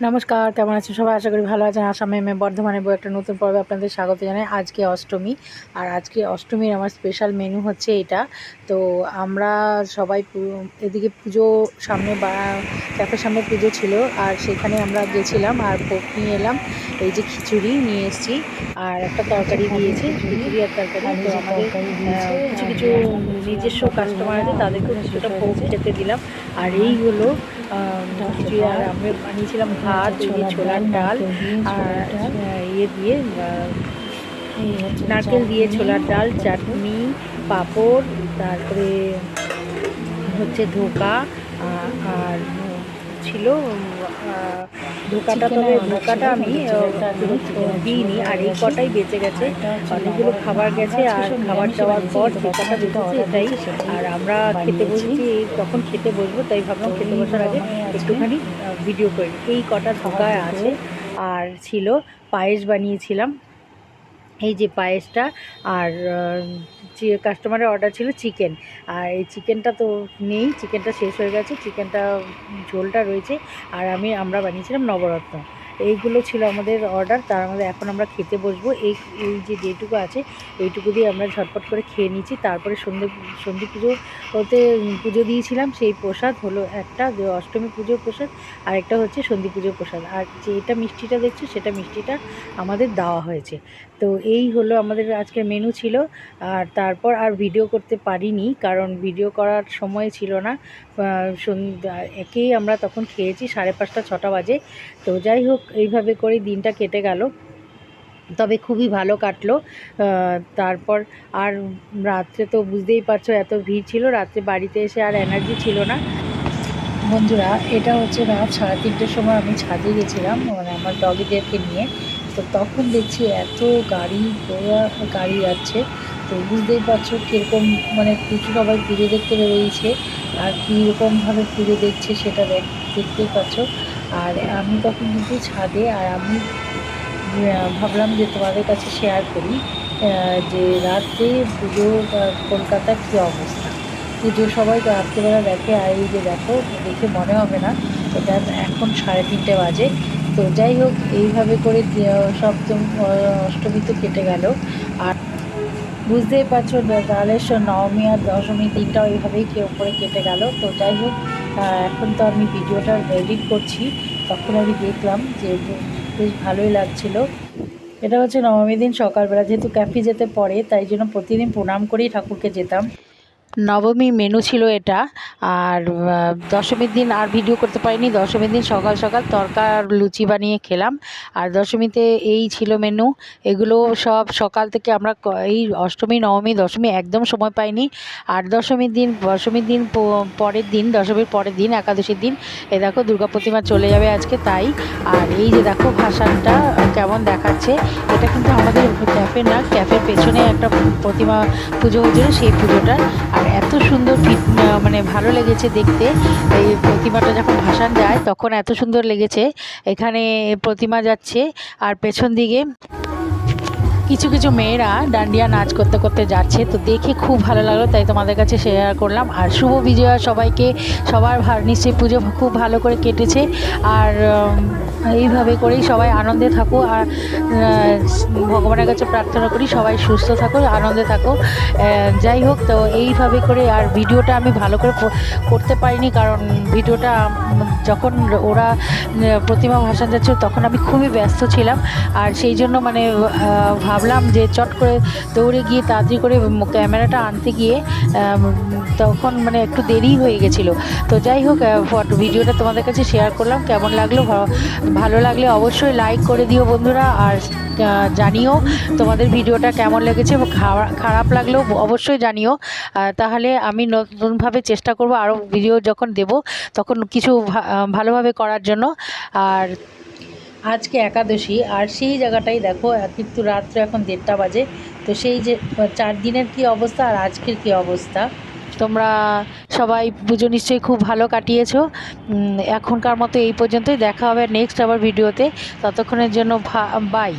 নমস্কার কেমন আছেন সবাই? আশা করি ভালো আছেন। আসামে এম বর্ধমানে বই একটা নতুন পর্বে আপনাদের স্বাগত জানাই। আজকে অষ্টমী। আর আজকে অষ্টমীর আমার স্পেশাল মেনু হচ্ছে এটা। তো আমরা সবাই এদিকে পুজো সামনে বা ক্যাফের সামনে পুজো ছিল। আর সেখানে আমরা গেছিলাম আর ভোগ নিয়ে এলাম। এই যে খিচুড়ি নিয়ে এসেছি। আর একটা তরকারি দিয়েছি। খিচুড়ি আর তরকারি। তো আমাদের কিছু কিছু নিজস্ব কাস্টমার আছে তাদেরকেও কিছুটা ভোগ খেতে দিলাম। আর এইগুলো আহ, আমরা বানিয়েছিলাম ভাত ছোলার ডাল আর ইয়ে দিয়ে নারকেল দিয়ে ছোলার ডাল, চাটনি, পাঁপড়, তারপরে হচ্ছে ধোকা আর ছিল ধোকাটা তবে ধোকাটা আমি দিইনি, আর এই কটাই বেঁচে গেছে। অনেকগুলো খাবার গেছে, আর খাবার দেওয়ার পর ধোকাটা বেঁচেছে এটাই। আর আমরা খেতে বসেছি তখন খেতে বসবো, তাই ভাবলাম খেতে বসার আগে একটুখানি ভিডিও করি। এই কটা ধোকায় আছে, আর ছিল, পায়েস বানিয়েছিলাম। এই যে পায়েসটা আর কাস্টমারের অর্ডার ছিল চিকেন আর এই চিকেনটা তো নেই চিকেনটা শেষ হয়ে গেছে চিকেনটা ঝোলটা রয়েছে। আর আমি, আমরা বানিয়েছিলাম নবরত্ন। এইগুলো ছিল আমাদের অর্ডার তার মধ্যে এখন আমরা খেতে বসবো। এই এই যে যেটুকু আছে, এইটুকু দিয়ে আমরা ঝটপট করে খেয়ে নিচ্ছি তারপরে সন্ধে, সন্ধি পুজো ওতে পুজো দিয়েছিলাম, সেই প্রসাদ হলো একটা অষ্টমী পুজোর প্রসাদ আর একটা হচ্ছে সন্ধি পুজোর প্রসাদ। আর যেটা মিষ্টিটা দেখছ, সেটা মিষ্টিটা আমাদের দেওয়া হয়েছে। তো এই হলো আমাদের আজকের মেনু ছিল। আর তারপর আর ভিডিও করতে পারিনি, কারণ ভিডিও করার সময় ছিল না। একেই আমরা তখন খেয়েছি, সাড়ে পাঁচটা, ছটা বাজে। তো যাই হোক এইভাবে করে দিনটা কেটে গেল। তবে খুবই ভালো কাটলো। তারপর আর রাত্রে তো বুঝতেই পারছ এত ভিড় ছিল, রাত্রে বাড়িতে এসে আর এনার্জি ছিল না। বন্ধুরা, এটা হচ্ছে রাত সাড়ে তিনটের সময় আমি ছাদে গেছিলাম মানে আমার ডগিদেরকে নিয়ে। তো তখন দেখছি এত গাড়ি ঘোড়া গাড়ি যাচ্ছে। তো বুঝতেই পারছ কীরকম মানে পুজো সবাই পুজো দেখতে বেরিয়েছে আর কীরকমভাবে পুজো দেখছে সেটা দেখ- দেখতেই পাচ্ছো। আর আমি তখন কিন্তু ছাদে আর আমি ভাবলাম যে তোমাদের কাছে শেয়ার করি যে রাতে পুজো আহ, কলকাতার কী অবস্থা? পুজো সবাই তো রাত্রিবেলা দেখে আর এই যে দেখো দেখে মনে হবে না এটা এখন সাড়ে তিনটে বাজে। তো যাই হোক এইভাবে করে সপ্তম অষ্টমী তো কেটে গেল। আর বুঝতেই পারছ তাহলে নবমী আর দশমী দিনটাও এইভাবেই কেউ করে কেটে গেল। তো যাই হোক এখন তো আমি ভিডিওটা এডিট করছি, তখন আমি দেখলাম যে বেশ ভালোই লাগছিল। এটা হচ্ছে নবমী দিন সকালবেলা, যেহেতু ক্যাফে যেতে পড়ে, তাই জন্য প্রতিদিন প্রণাম করেই ঠাকুরকে যেতাম। নবমী মেনু ছিল এটা। আর দশমীর দিন আর ভিডিও করতে পারিনি। দশমীর দিন সকাল সকাল তরকা লুচি বানিয়ে খেলাম। আর দশমীতে এই ছিল মেনু এগুলো সব সকাল থেকে আমরা এই অষ্টমী, নবমী, দশমী একদম সময় পাইনি। আর দশমীর দিন দশমীর দিন পরের দিন, দশমীর পরের দিন, একাদশীর দিন, এ দেখো দুর্গা প্রতিমা চলে যাবে আজকে তাই। আর এই যে দেখো ভাসানটা কেমন দেখাচ্ছে, এটা কিন্তু আমাদের ক্যাফে না। ক্যাফের পেছনে একটা প্রতিমা পুজো হয়েছিল, সেই পুজোটা। আর এত সুন্দর মানে ভালো লেগেছে দেখতে। এই প্রতিমাটা যখন ভাসান যায়, তখন এত সুন্দর লেগেছে। এখানে প্রতিমা যাচ্ছে, আর পেছন দিকে কিছু কিছু মেয়েরা ডান্ডিয়া নাচ করতে করতে যাচ্ছে তো দেখে খুব ভালো লাগল তাই তোমাদের কাছে শেয়ার করলাম। আর শুভ বিজয়া সবাইকে সবার নিশ্চয়ই পুজো খুব ভালো করে কেটেছে। আর এইভাবে করেই সবাই আনন্দে থাকো আর ভগবানের কাছে প্রার্থনা করি সবাই সুস্থ থাকো আনন্দে থাকো। যাই হোক তো এইভাবে করে আর ভিডিওটা আমি ভালো করে করতে পারিনি কারণ ভিডিওটা যখন ওরা প্রতিমা ভাসান যাচ্ছিল তখন আমি খুবই ব্যস্ত ছিলাম। আর সেই জন্য মানে আহ, ভাবলাম যে চট করে দৌড়ে গিয়ে তাড়াতাড়ি করে ক্যামেরাটা আনতে গিয়ে তখন মানে একটু দেরি হয়ে গেছিল। তো যাই হোক ফটো, ভিডিওটা তোমাদের কাছে শেয়ার করলাম। কেমন লাগল? ভালো লাগলে অবশ্যই লাইক করে দিও বন্ধুরা। আর জানিও তোমাদের ভিডিওটা কেমন লেগেছে। খারা- খারাপ লাগলেও অবশ্যই জানিও। তাহলে আমি নতুনভাবে চেষ্টা করব আরও ভিডিও যখন দেব, তখন কিছু ভালোভাবে করার জন্য। আর আজকে একাদশী, আর সেই জায়গাটাই দেখো কিন্তু রাত্র এখন দেড়টা বাজে। তো সেই যে, চার দিনের কি অবস্থা আর আজকের কি অবস্থা? তোমরা সবাই পুজো নিশ্চয়ই খুব ভালো কাটিয়েছো। এখনকার মতো এই পর্যন্তই। দেখা হবে নেক্সট আবার ভিডিওতে ততক্ষণের জন্য বাই